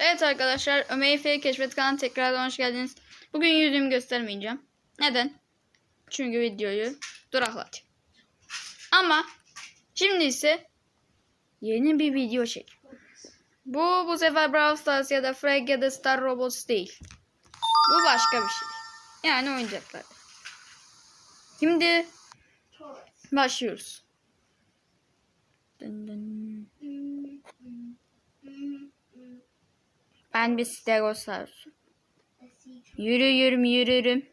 Evet arkadaşlar Ömer'i Keşfet kanalına tekrardan hoş geldiniz. Bugün yüzümü göstermeyeceğim. Neden? Çünkü videoyu duraklatayım. Ama şimdi ise yeni bir video çek. Bu bu sefer Brawl Stars ya da Frag ya da Star Robots değil. Bu başka bir şey. Yani oyuncaklar. Şimdi başlıyoruz. Dın dın. Ben bir stegosaurusum. Yürüyorum yürürüm.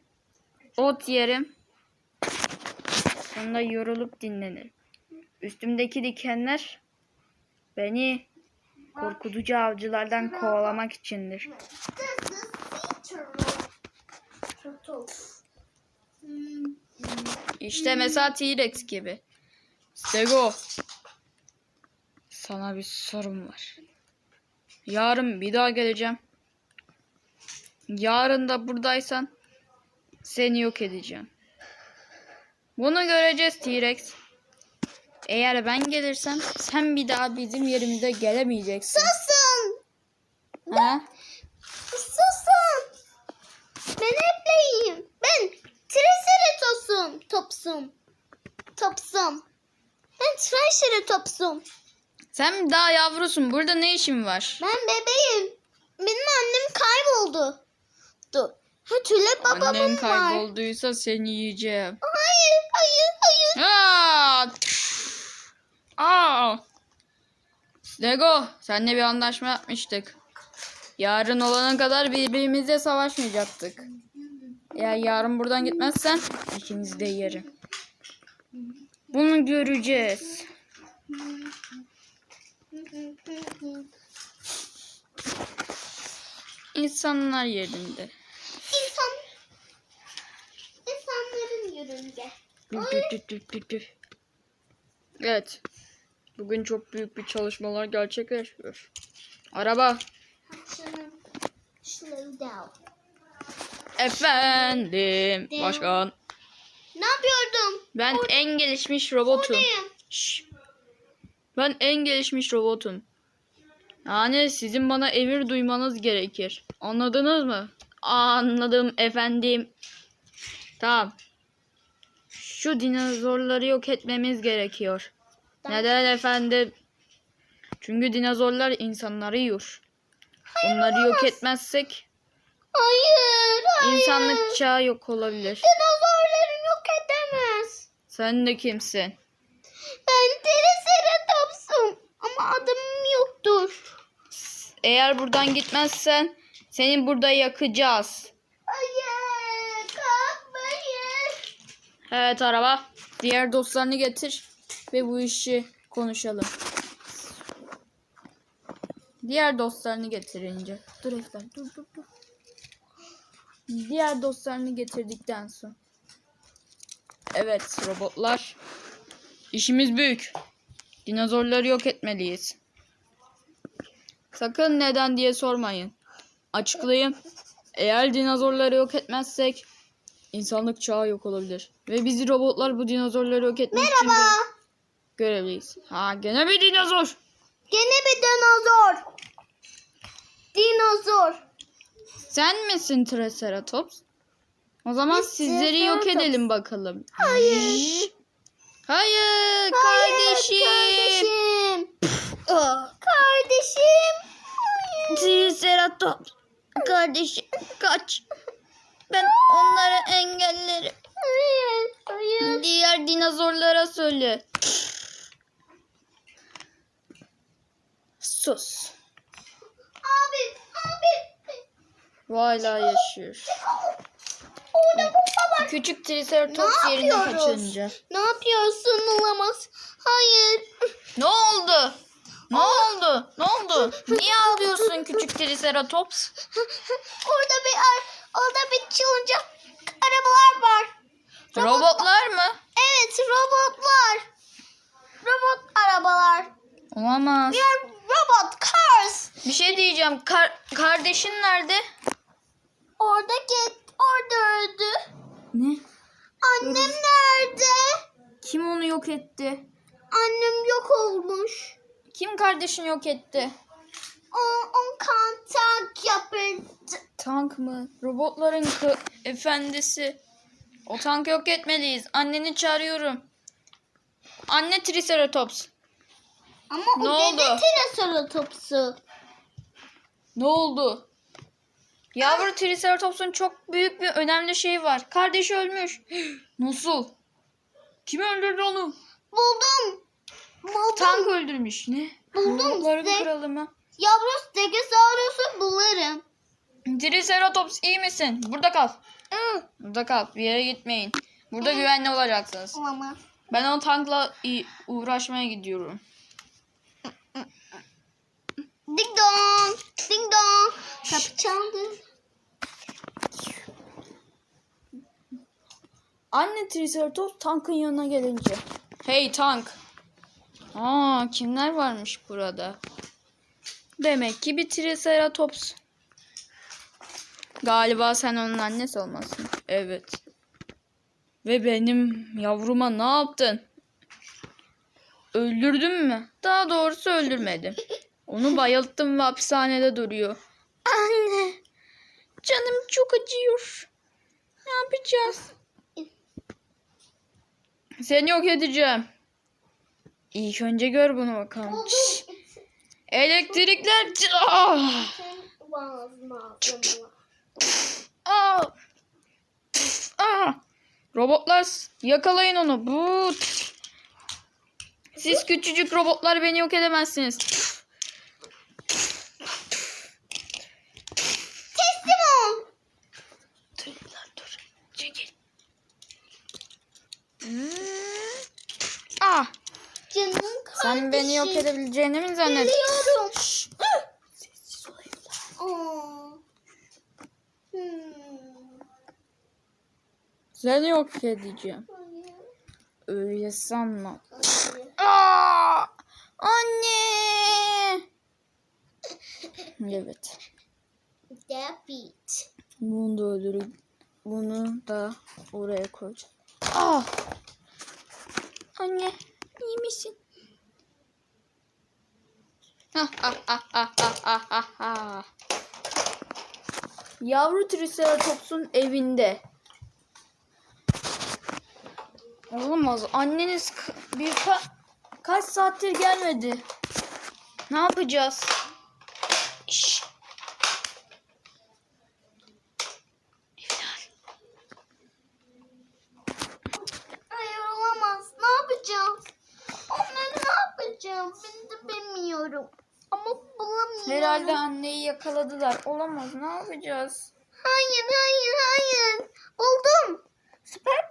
Ot yerim. Sonra yorulup dinlenirim. Üstümdeki dikenler beni korkutucu avcılardan kovalamak içindir. İşte mesela T-Rex gibi. Stego. Sana bir sorum var. Yarın bir daha geleceğim. Yarın da buradaysan seni yok edeceğim. Bunu göreceğiz T-Rex. Eğer ben gelirsem sen bir daha bizim yerimize gelemeyeceksin. Susun! Ha? Susun! Ben epleyim. Ben Triceratops'um. Topsum. Topsum. Ben Triceratops'um. Sen daha yavrusun. Burada ne işin var? Ben bebeğim. Benim annem kayboldu. Dur. Ha tüle babamın Annen var. kaybolduysa seni yiyeceğim. Hayır, hayır, hayır. Aa! Aa! Lego, seninle bir anlaşma yapmıştık. Yarın olana kadar birbirimizle savaşmayacaktık. Eğer yarın buradan gitmezsen ikimizi de yerim. Bunu göreceğiz. İnsanlar yerinde. İnsan, insanların yürünce. Evet. Bugün çok büyük bir çalışmalar gerçekleşiyor. Araba. Efendim. Başkan. Ne yapıyordum? Ben en gelişmiş robotum. Buradayım. Şşş. Ben en gelişmiş robotum. Yani sizin bana emir duymanız gerekir. Anladınız mı? Anladım efendim. Tamam. Şu dinozorları yok etmemiz gerekiyor. Neden efendim? Çünkü dinozorlar insanları yiyor. Onları yok etmezsek Hayır, hayır. insanlık çağı yok olabilir. Dinozorları yok edemez. Sen de kimsin? Ben Triceratops'um. Ama adım yoktur. Eğer buradan gitmezsen seni burada yakacağız. Hayır, kalkmayın. Evet araba. Diğer dostlarını getir ve bu işi konuşalım. Diğer dostlarını getirince. Dur Efler dur dur dur. Diğer dostlarını getirdikten sonra. Evet robotlar. İşimiz büyük. Dinozorları yok etmeliyiz. Sakın neden diye sormayın. Açıklayayım. Eğer dinozorları yok etmezsek insanlık çağı yok olabilir. Ve biz robotlar bu dinozorları yok etmek için Merhaba. bir görevliyiz. Ha gene bir dinozor. Gene bir dinozor. Dinozor. Sen misin Triceratops? O zaman Biz sizleri yok edelim bakalım. Hayır. Hayır, Hayır, kardeşim. Kardeşim. Kardeşim. Triceratops. Kardeşim kaç. Ben onları engellerim. Hayır. Hayır. Diğer dinozorlara söyle. Sus. Abi. Abi. Hala yaşıyor. Orada bomba var. Küçük Triceratops Ne yapıyoruz? kaçınca. Ne yapıyorsun olamaz. Hayır. Ne oldu? Ne oldu? Ne oldu? Niye ağlıyorsun küçük Triceratops? Orada bir ar- orada bir çılınca arabalar var. Robotlar mı? Evet robotlar. Robot arabalar. Olamaz. We are robot cars. Bir şey diyeceğim. Kar- kardeşin nerede? Orada get orada öldü. Ne? Annem nerede? Kim onu yok etti? Annem yok olmuş. Kim kardeşini yok etti? O, on kanta Tank mı? Robotların kı- efendisi. O tankı yok etmeliyiz. Anneni çağırıyorum. Anne Triceratops. Ama Ne o oldu? triceratopsu. Ne oldu? Yavru Triceratops'un çok büyük bir önemli şeyi var. Kardeşi ölmüş. Nasıl? Kim öldürdü onu? Buldum. Buldum. Tank öldürmüş. Ne? Buldum Robotların size. kralı mı? Yavru Stegosaurus'u bularım. Triceratops iyi misin? Burada kal. Hı. Burada kal. Bir yere gitmeyin. Burada güvenli olacaksınız. Olamaz. Ben o tankla i- uğraşmaya gidiyorum. Ding dong. Ding dong. Kapı çaldı. Anne Triceratops tankın yanına gelince. Hey tank. Aa kimler varmış burada? Demek ki bir Triceratops. Galiba sen onun annesi olmasın. Evet. Ve benim yavruma ne yaptın? Öldürdün mü? Daha doğrusu öldürmedim. Onu bayılttım ve hapishanede duruyor. Anne. Canım çok acıyor. Ne yapacağız? Seni yok edeceğim. İlk önce gör bunu bakalım. Elektrikler. Ah! Ah! Ah! Robotlar yakalayın onu. Bu. Siz küçücük robotlar beni yok edemezsiniz. Teslim ol. Dur lan dur. Çekil. Hmm. Ah! Canım kardeşim. Sen beni yok edebileceğini mi zannettin? Biliyorum. Sessiz ol evladım. Aa. Hmm. Seni yok edeceğim. Öyle sanma. Aa! Anne! Evet. David. Bunu da öldürüp bunu da oraya koyacağım. Ah! Anne, iyi misin? Ah, ah, ah, ah, ah, ah, ah, ah. Yavru Triceratops'un evinde. Olamaz. Anneniz bir ka- kaç saattir gelmedi. Ne yapacağız? Şşş. Hayır olamaz. Ne yapacağız? Onları ne yapacağım? Ben de bilmiyorum. Ama bulamıyorum. Herhalde anneyi yakaladılar. Olamaz. Ne yapacağız? Hayır, hayır, hayır. Buldum. Süper.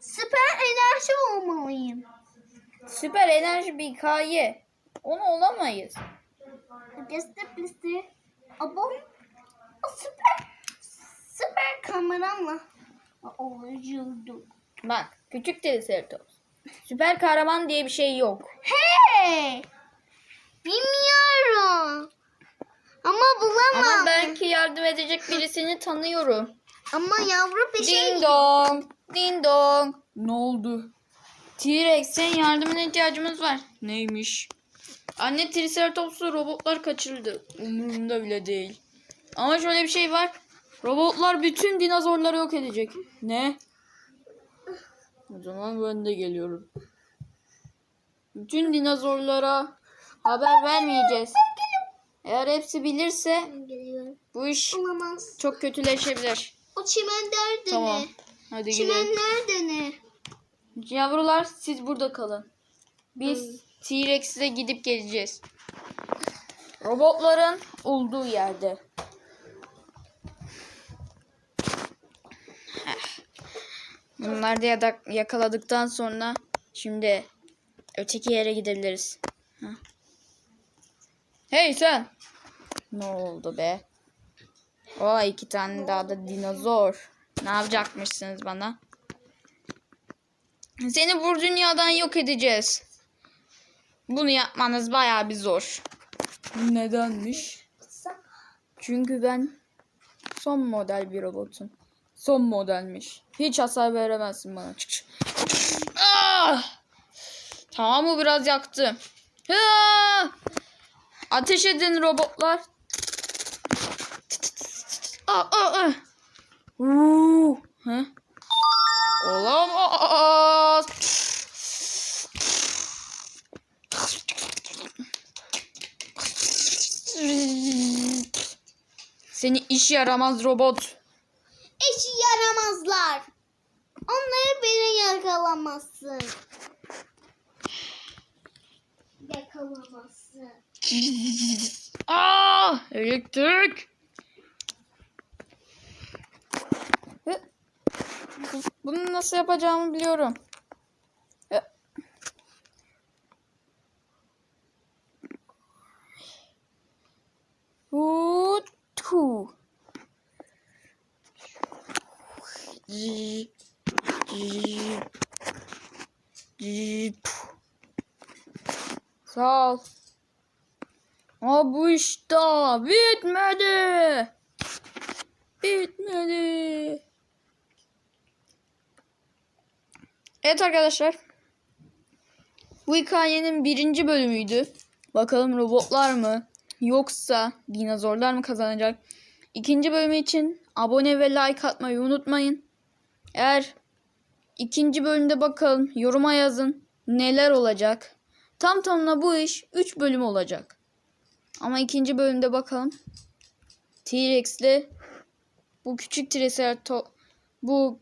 Süper enerji olmalıyım. Süper enerji bir hikaye. Onu olamayız. Bizi. Ama o süper. Süper kameramla oluyordum. Bak küçük Triceratops. Süper kahraman diye bir şey yok. Hey! Bilmiyorum. Ama bulamam. Ama Ama, belki yardım edecek birisini tanıyorum. yavru bir şey. Ding dong. Ding dong. Ne oldu? T-Rex'in yardımına ihtiyacımız var. Neymiş? Anne Triceratops'u robotlar kaçırdı. Umurumda bile değil. Ama şöyle bir şey var. Robotlar bütün dinozorları yok edecek. Ne? O zaman ben de geliyorum. Bütün dinozorlara haber vermeyeceğiz. Eğer hepsi bilirse bu iş Olamaz. çok kötüleşebilir. O çimen nerede Tamam. ne? Hadi Çimen gidelim. nerede ne? Yavrular siz burada kalın. Biz T-Rex'e gidip geleceğiz. Robotların olduğu yerde. Heh. Bunları da yakaladıktan sonra şimdi öteki yere gidebiliriz. Heh. Hey sen! Ne oldu be? O iki tane daha da dinozor. Ne yapacakmışsınız bana? Seni bu dünyadan yok edeceğiz. Bunu yapmanız bayağı bir zor. Nedenmiş? Çünkü ben son model bir robotum. Son modelmiş. Hiç hasar veremezsin bana. Çık çık. Ah! Tamam bu biraz yaktı. Ah! Ateş edin robotlar. Aa, aa, aa. Uuu. Olamaz. Seni iş yaramaz robot. Eşi yaramazlar. Onları beni yakalamazsın. Yakalamazsın. Aa, elektrik. Bunu nasıl yapacağımı biliyorum. Hutu. Sağ ol. Ama bu bitmedi. Bitmedi. Evet arkadaşlar. Bu hikayenin birinci bölümüydü. Bakalım robotlar mı yoksa dinozorlar mı kazanacak? İkinci bölümü için abone ve like atmayı unutmayın. Eğer ikinci bölümde bakalım yoruma yazın neler olacak. Tam tamına bu iş 3 bölüm olacak. Ama ikinci bölümde bakalım. T-Rex'le bu küçük Triceratop bu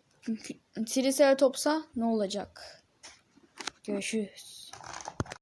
Triceratops'a ne olacak? Görüşürüz.